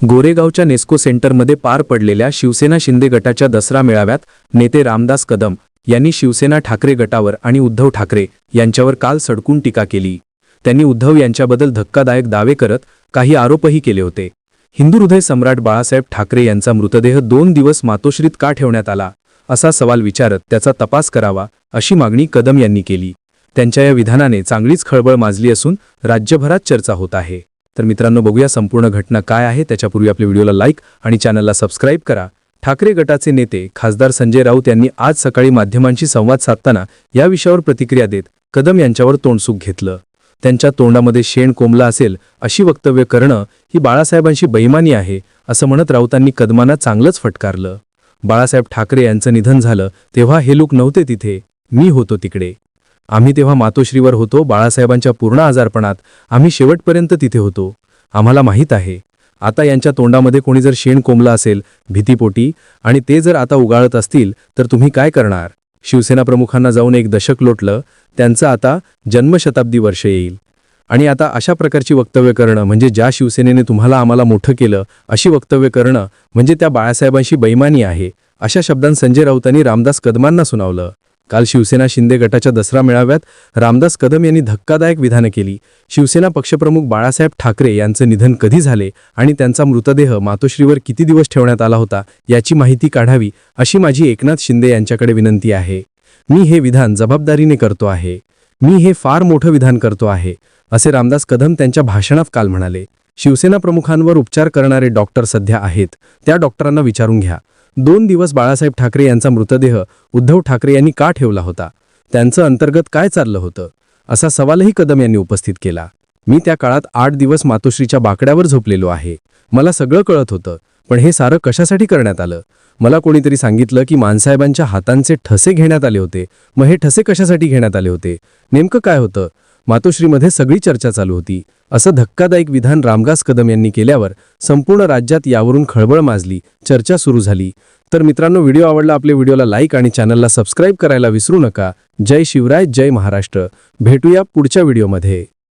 गोरेगावच्या नेस्को सेंटरमध्ये पार पडलेल्या शिवसेना शिंदे गटाच्या दसरा मेळाव्यात नेते रामदास कदम यांनी शिवसेना ठाकरे गटावर आणि उद्धव ठाकरे यांच्यावर काल सडकून टीका केली. त्यांनी उद्धव यांच्याबद्दल धक्कादायक दावे करत काही आरोपही केले होते. हिंदू हृदय सम्राट बाळासाहेब ठाकरे यांचा मृतदेह दोन दिवस मातोश्रीत का ठेवण्यात आला असा सवाल विचारत त्याचा तपास करावा अशी मागणी कदम यांनी केली. त्यांच्या या विधानाने चांगलीच खळबळ माजली असून राज्यभरात चर्चा होत आहे. तर मित्रांनो बघूया संपूर्ण घटना काय आहे. त्याच्यापूर्वी आपल्या व्हिडिओला लाईक आणि चॅनलला सबस्क्राईब करा. ठाकरे गटाचे नेते खासदार संजय राऊत यांनी आज सकाळी माध्यमांशी संवाद साधताना या विषयावर प्रतिक्रिया देत कदम यांच्यावर तोंडसुख घेतलं. त्यांच्या तोंडामध्ये शेण कोंबला असेल अशी वक्तव्य करणं ही बाळासाहेबांशी बैमानी आहे असं म्हणत राऊतांनी कदमांना चांगलंच फटकारलं. बाळासाहेब ठाकरे यांचं निधन झालं तेव्हा हे लोक नव्हते तिथे. मी होतो तिकडे. आम्ही तेव्हा मातोश्रीवर होतो बाळासाहेबांच्या पूर्ण आजारपणात. आम्ही शेवटपर्यंत तिथे होतो. आम्हाला माहीत आहे. आता यांच्या तोंडामध्ये कोणी जर शेण कोंबला असेल भीतीपोटी आणि ते जर आता उगाळत असतील तर तुम्ही काय करणार? शिवसेना प्रमुखांना जाऊन एक दशक लोटलं त्यांचं आता जन्मशताब्दी वर्ष येईल. आणि आता अशा प्रकारची वक्तव्य करणं म्हणजे ज्या शिवसेनेने तुम्हाला आम्हाला मोठं केलं अशी वक्तव्य करणं म्हणजे त्या बाळासाहेबांशी बैमानी आहे अशा शब्दांत संजय राऊतांनी रामदास कदमांना सुनावलं. काल शिवसेना शिंदे गटाच्या दसरा मेळाव्यात रामदास कदम यांनी धक्कादायक विधानं केली. शिवसेना पक्षप्रमुख बाळासाहेब ठाकरे यांचं निधन कधी झाले आणि त्यांचा मृतदेह मातोश्रीवर किती दिवस ठेवण्यात आला होता याची माहिती काढावी अशी माझी एकनाथ शिंदे यांच्याकडे विनंती आहे. मी हे विधान जबाबदारीने करतो आहे. मी हे फार मोठं विधान करतो आहे असे रामदास कदम त्यांच्या भाषणात काल म्हणाले. शिवसेना प्रमुखांवर उपचार करणारे डॉक्टर सध्या आहेत. त्या डॉक्टरांना विचारून घ्या. दोन दिवस बाळासाहेब ठाकरे यांचा मृतदेह उद्धव ठाकरे यांनी का ठेवला होता? त्यांचं अंतर्गत काय चाललं होतं? असा सवालही कदम यांनी उपस्थित केला. मी त्या काळात आठ दिवस मातोश्रीच्या बाकड्यावर झोपलेलो आहे. मला सगळं कळत होतं पण हे सारं कशासाठी करण्यात आलं? मला कोणीतरी सांगितलं की मानसाहेबांच्या हातांचे ठसे घेण्यात आले होते. मग हे ठसे कशासाठी घेण्यात आले होते? नेमकं काय होतं? मातोश्रीमध्ये सगळी चर्चा चालू होती. असं धक्कादायक विधान रामदास कदम यांनी केल्यावर संपूर्ण राज्यात यावरून खळबळ माजली चर्चा सुरू झाली. तर मित्रांनो व्हिडिओ आवडला आपल्या व्हिडिओला लाईक आणि चॅनलला सबस्क्राईब करायला विसरू नका. जय शिवराय जय महाराष्ट्र. भेटूया पुढच्या व्हिडिओमध्ये.